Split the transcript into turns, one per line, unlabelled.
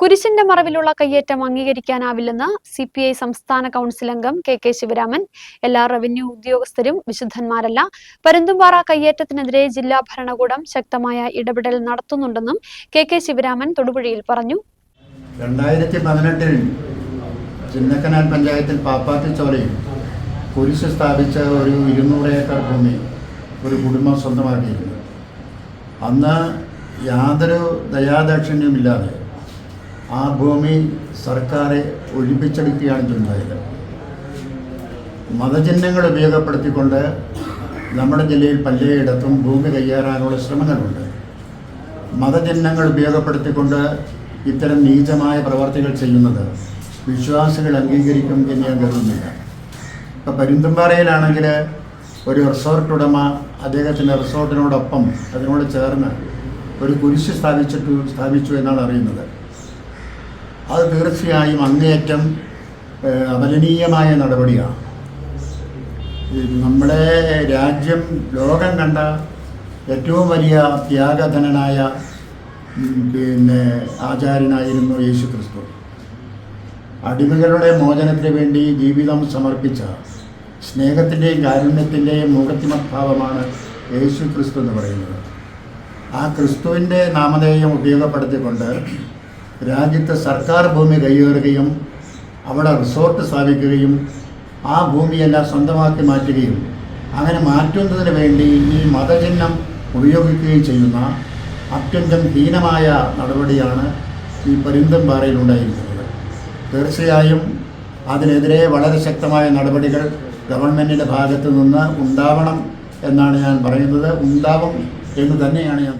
കുരിശിന്റെ മറവിലുള്ള കയ്യേറ്റം അംഗീകരിക്കാനാവില്ലെന്ന് സി പി ഐ സംസ്ഥാന കൗൺസിൽ അംഗം കെ കെ ശിവരാമൻ എല്ലാ റവന്യൂ ഉദ്യോഗസ്ഥരും വിശുദ്ധന്മാരല്ല. പരുന്തുംപാറ കയ്യേറ്റത്തിനെതിരെ ജില്ലാ ഭരണകൂടം ശക്തമായ ഇടപെടൽ നടത്തുന്നുണ്ടെന്നും കെ കെ ശിവരാമൻ തൊടുപുഴയിൽ പറഞ്ഞു.
രണ്ടായിരത്തി പതിനെട്ടിൽ ചിന്നക്കനാൽ പഞ്ചായത്തിൽ പാപ്പാത്തിച്ചോലയിൽ കുരിശ് സ്ഥാപിച്ച ഒരു ഇരുന്നൂറ് ഏക്കർ ഭൂമി ഒരു കുടുംബം സ്വന്തമാക്കിയിരുന്നു. അന്ന് യാതൊരു ദയാദാക്ഷിണ്യമില്ലാതെ ആ ഭൂമി സർക്കാരെ ഒഴിപ്പിച്ചെടുക്കുകയാണ് ചെയ്യുന്നത് മതചിഹ്നങ്ങൾ ഉപയോഗപ്പെടുത്തിക്കൊണ്ട് നമ്മുടെ ജില്ലയിൽ പലയിടത്തും ഭൂമി കയ്യേറാനുള്ള ശ്രമങ്ങളുണ്ട്. മതചിഹ്നങ്ങൾ ഉപയോഗപ്പെടുത്തിക്കൊണ്ട് ഇത്തരം നീചമായ പ്രവർത്തികൾ ചെയ്യുന്നത് വിശ്വാസികൾ അംഗീകരിക്കും എന്ന് ഞാൻ കരുതുന്നില്ല. ഇപ്പോൾ പരുന്തുംപാറയിലാണെങ്കിൽ ഒരു റിസോർട്ട് ഉടമ അദ്ദേഹത്തിന്റെ റിസോർട്ടിനോടൊപ്പം അതിനോട് ചേർന്ന് ഒരു കുരിശ് സ്ഥാപിച്ചിട്ടു സ്ഥാപിച്ചു എന്നാണ് അറിയുന്നത്. അത് തീർച്ചയായും അങ്ങേയറ്റം അപലനീയമായ നടപടിയാണ്. നമ്മുടെ രാജ്യം ലോകം കണ്ട ഏറ്റവും വലിയ ത്യാഗധനനായ പിന്നെ ആചാര്യനായിരുന്നു യേശു ക്രിസ്തു അടിമകളുടെ മോചനത്തിന് വേണ്ടി ജീവിതം സമർപ്പിച്ച സ്നേഹത്തിന്റെയും കാരുണ്യത്തിന്റെയും മൂർത്തിമത്ഭാവമാണ് യേശു ക്രിസ്തു എന്ന് പറയുന്നത്. ആ ക്രിസ്തുവിന്റെ നാമധേയം ഉപയോഗപ്പെടുത്തിക്കൊണ്ട് രാജ്യത്ത് സർക്കാർ ഭൂമി കൈയേറുകയും അവിടെ റിസോർട്ട് സ്ഥാപിക്കുകയും ആ ഭൂമിയെല്ലാം സ്വന്തമാക്കി മാറ്റുകയും അങ്ങനെ മാറ്റുന്നതിന് വേണ്ടി ഈ മതചിഹ്നം ഉപയോഗിക്കുകയും ചെയ്യുന്ന അത്യന്തം ഹീനമായ നടപടിയാണ് ഈ പരുന്തംപാറയിൽ ഉണ്ടായിരിക്കുന്നത്. തീർച്ചയായും അതിനെതിരെ വളരെ ശക്തമായ നടപടികൾ ഗവൺമെന്റിന്റെ ഭാഗത്തു നിന്ന് ഉണ്ടാവണം എന്നാണ് ഞാൻ പറയുന്നത്. ഉണ്ടാവും എന്ന് തന്നെയാണ് ഞാൻ